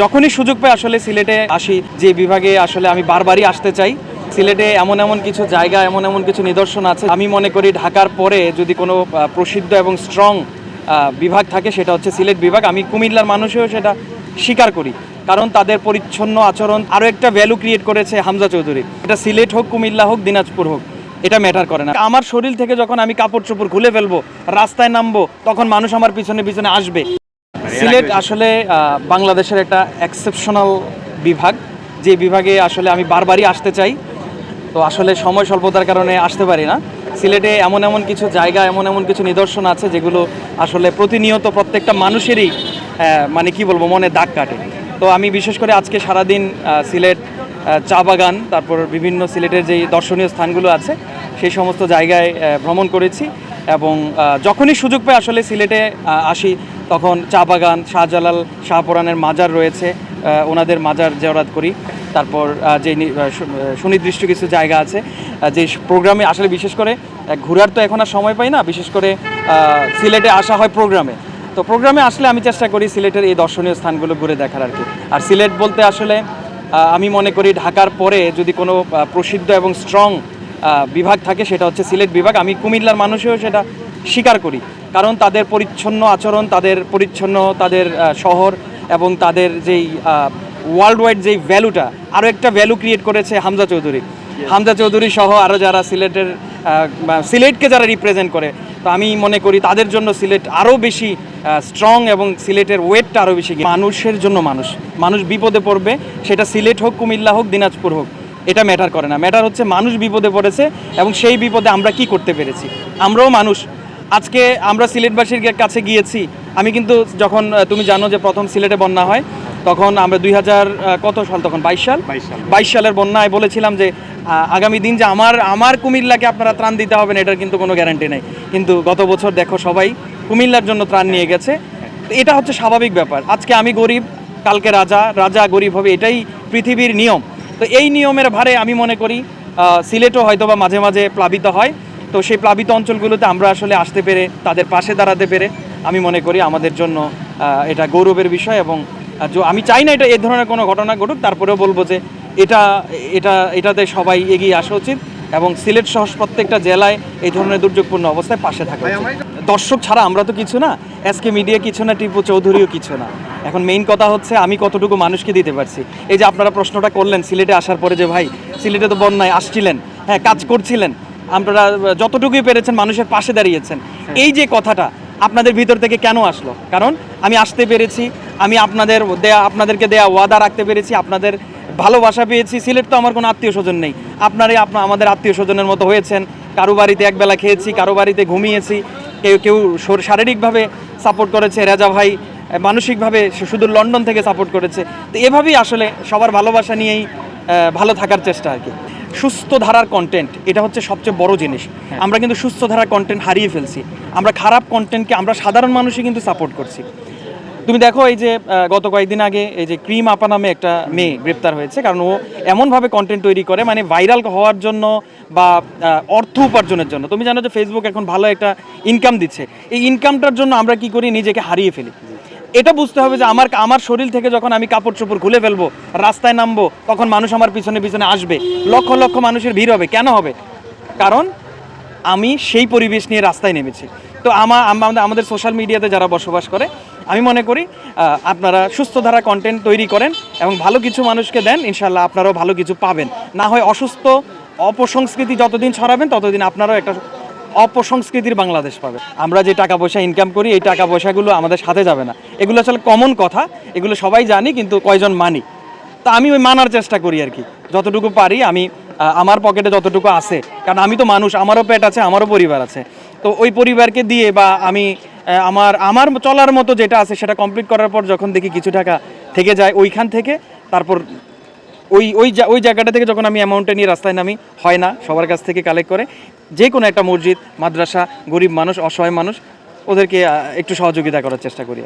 যখনই সুযোগ পাই আসলে সিলেটে আসি। যে বিভাগে আসলে আমি বারবারই আসতে চাই। সিলেটে এমন এমন কিছু জায়গা, এমন এমন কিছু নিদর্শন আছে। আমি মনে করি ঢাকার পরে যদি কোনো প্রসিদ্ধ এবং স্ট্রং বিভাগ থাকে সেটা হচ্ছে সিলেট বিভাগ। আমি কুমিল্লার মানুষেও সেটা স্বীকার করি। কারণ তাদের পরিচ্ছন্ন আচরণ আরও একটা ভ্যালু ক্রিয়েট করেছে হামজা চৌধুরী। এটা সিলেট হোক, কুমিল্লা হোক, দিনাজপুর হোক, এটা ম্যাটার করে না। আমার শরীর থেকে যখন আমি কাপড় চোপড় খুলে ফেলব, রাস্তায় নামবো, তখন মানুষ আমার পিছনে পিছনে আসবে। সিলেট আসলে বাংলাদেশের একটা এক্সেপশনাল বিভাগ। যে বিভাগে আসলে আমি বারবারই আসতে চাই। তো আসলে সময় স্বল্পতার কারণে আসতে পারি না। সিলেটে এমন এমন কিছু জায়গা এমন এমন কিছু নিদর্শন আছে যেগুলো আসলে প্রতিনিয়ত প্রত্যেকটা মানুষেরই মানে কি বলব মনে দাগ কাটে। তো আমি বিশেষ করে আজকে সারাদিন সিলেট চা বাগান তারপর বিভিন্ন সিলেটের যে দর্শনীয় স্থানগুলো আছে সেই সমস্ত জায়গায় ভ্রমণ করেছি। এবং যখনই সুযোগ পাই আসলে সিলেটে আসি। তখন চা বাগান, শাহজালাল শাহপুরানের মাজার রয়েছে ওনাদের মাজার জেওরাত করি। তারপর যে সুনির্দিষ্ট কিছু জায়গা আছে যে প্রোগ্রামে আসলে বিশেষ করে ঘোরার তো এখন আর সময় পাই না, বিশেষ করে সিলেটে আসা হয় প্রোগ্রামে। তো প্রোগ্রামে আসলে আমি চেষ্টা করি সিলেটের এই দর্শনীয় স্থানগুলো ঘুরে দেখার আর কি। আর সিলেট বলতে আসলে আমি মনে করি ঢাকার পরে যদি কোনো প্রসিদ্ধ এবং স্ট্রং বিভাগ থাকে, সেটা হচ্ছে সিলেট বিভাগ। আমি কুমিল্লার মানুষেও সেটা স্বীকার করি। কারণ তাদের পরিচ্ছন্ন আচরণ তাদের পরিচ্ছন্ন তাদের শহর এবং তাদের যেই ওয়ার্ল্ড ওয়াইড যেই ভ্যালুটা আরও একটা ভ্যালু ক্রিয়েট করেছে হামজা চৌধুরী। হামজা চৌধুরী সহ আরও যারা সিলেটের সিলেটকে যারা রিপ্রেজেন্ট করে তো আমি মনে করি তাদের জন্য সিলেট আরও বেশি স্ট্রং এবং সিলেটের ওয়েটটা আরও বেশি মানুষের জন্য মানুষ। মানুষ বিপদে পড়বে সেটা সিলেট হোক কুমিল্লা হোক দিনাজপুর হোক। এটা ম্যাটার করে না। ম্যাটার হচ্ছে মানুষ বিপদে পড়েছে এবং সেই বিপদে আমরা কি করতে পেরেছি? আমরাও মানুষ। আজকে আমরা সিলেটবাসীর কাছে গিয়েছি। আমি কিন্তু যখন তুমি জানো যে প্রথম সিলেটে বন্যা হয় তখন আমরা দুই হাজার কত সাল তখন? বাইশ সাল? বাইশ সালের বন্যায় বলেছিলাম যে আগামী দিন যে আমার আমার কুমিল্লাকে আপনারা ত্রাণ দিতে হবে না এটার কিন্তু কোনো গ্যারান্টি নেই। কিন্তু গত বছর দেখো সবাই কুমিল্লার জন্য ত্রাণ নিয়ে গেছে। এটা হচ্ছে স্বাভাবিক ব্যাপার। আজকে আমি গরিব কালকে রাজা রাজা গরিব হবে এটাই পৃথিবীর নিয়ম। তো এই নিয়মের ভারে আমি মনে করি সিলেটও হয়তো বা মাঝে মাঝে প্লাবিত হয়। তো সেই প্লাবিত অঞ্চলগুলোতে আমরা আসলে আসতে পেরে তাদের পাশে দাঁড়াতে পেরে আমি মনে করি আমাদের জন্য এটা গৌরবের বিষয় এবং আমি চাই না এটা এ ধরনের কোনো ঘটনা ঘটুক তারপরেও বলব যে এটা এটা এটাতে সবাই এগিয়ে আসা উচিত এবং সিলেট সহ প্রত্যেকটা জেলায় এই ধরনের দুর্যোগপূর্ণ অবস্থায় পাশে থাকা দর্শক ছাড়া আমরা তো কিছু না এসকে মিডিয়া কিছু না টিপু চৌধুরীও কিছু না। এখন মেইন কথা হচ্ছে আমি কতটুকু মানুষকে দিতে পারছি। এই যে আপনারা প্রশ্নটা করলেন সিলেটে আসার পরে যে ভাই সিলেটে তো বন্যায় আসছিলেন হ্যাঁ কাজ করছিলেন আপনারা যতটুকুই পেরেছেন মানুষের পাশে দাঁড়িয়েছেন। এই যে কথাটা আপনাদের ভিতর থেকে কেন আসলো? কারণ আমি আসতে পেরেছি আমি আপনাদের দেয়া আপনাদেরকে দেয়া ওয়াদা রাখতে পেরেছি আপনাদের ভালোবাসা পেয়েছি। সিলেট তো আমার কোনো আত্মীয় স্বজন নেই। আপনারাই আপনার আমাদের আত্মীয় স্বজনের মতো হয়েছেন। কারও বাড়িতে একবেলা খেয়েছি কারও বাড়িতে ঘুমিয়েছি। কেউ কেউ শারীরিকভাবে সাপোর্ট করেছে রেজা ভাই মানসিকভাবে শুধু লন্ডন থেকে সাপোর্ট করেছে। তো এভাবেই আসলে সবার ভালোবাসা নিয়েই ভালো থাকার চেষ্টা আর কি। সুস্থ ধারার কন্টেন্ট এটা হচ্ছে সবচেয়ে বড় জিনিস। আমরা কিন্তু সুস্থ ধারার কন্টেন্ট হারিয়ে ফেলছি। আমরা খারাপ কন্টেন্টকে আমরা সাধারণ মানুষই কিন্তু সাপোর্ট করছি। তুমি দেখো এই যে গত কয়েকদিন আগে এই যে ক্রিম আপা নামে একটা মেয়ে গ্রেপ্তার হয়েছে কারণ ও এমনভাবে কন্টেন্ট তৈরি করে মানে ভাইরাল হওয়ার জন্য বা অর্থ উপার্জনের জন্য। তুমি জানো যে ফেসবুক এখন ভালো একটা ইনকাম দিচ্ছে। এই ইনকামটার জন্য আমরা কি করি? নিজেকে হারিয়ে ফেলি। এটা বুঝতে হবে যে আমার আমার শরীর থেকে যখন আমি কাপড় চোপড় খুলে ফেলব, রাস্তায় নামবো, তখন মানুষ আমার পিছনে পিছনে আসবে। লক্ষ লক্ষ মানুষের ভিড় হবে। কেন হবে? কারণ আমি সেই পরিবেশ নিয়ে রাস্তায় নেমেছি। তো আমা আম- আমাদের সোশ্যাল মিডিয়াতে যারা বসবাস করে, আমি মনে করি আপনারা সুস্থ ধারা কন্টেন্ট তৈরি করেন এবং ভালো কিছু মানুষকে দেন ইনশাল্লাহ আপনারাও ভালো কিছু পাবেন। না হয় অসুস্থ, অপসংস্কৃতি যতদিন ছড়াবেন, ততদিন আপনারাও একটা অপসংস্কৃতির বাংলাদেশ পাবে। আমরা যে টাকা পয়সা ইনকাম করি, এই টাকা পয়সাগুলো আমাদের সাথে যাবে না। এগুলো আসলে কমন কথা, এগুলো সবাই জানি, কিন্তু কয়জন মানি? তা আমি ওই মানার চেষ্টা করি আর কি। যতটুকু পারি, আমি আমার পকেটে যতটুকু আছে, কারণ আমি তো মানুষ, আমারও পেট আছে, আমারও পরিবার আছে। তো ওই পরিবারকে দিয়ে বা আমি আমার আমার চলার মতো যেটা আছে, সেটা কমপ্লিট করার পর যখন দেখি কিছু টাকা থেকে যায়, ওইখান থেকে তারপর ওই ওই ওই জায়গাটা থেকে যখন আমি অ্যামাউন্টে নিয়ে রাস্তায় নামি, হয় না, সবার কাছ থেকে কালেক্ট করে যে কোনো একটা মসজিদ, মাদ্রাসা, গরিব মানুষ, অসহায় মানুষ, ওদেরকে একটু সহযোগিতা করার চেষ্টা করি।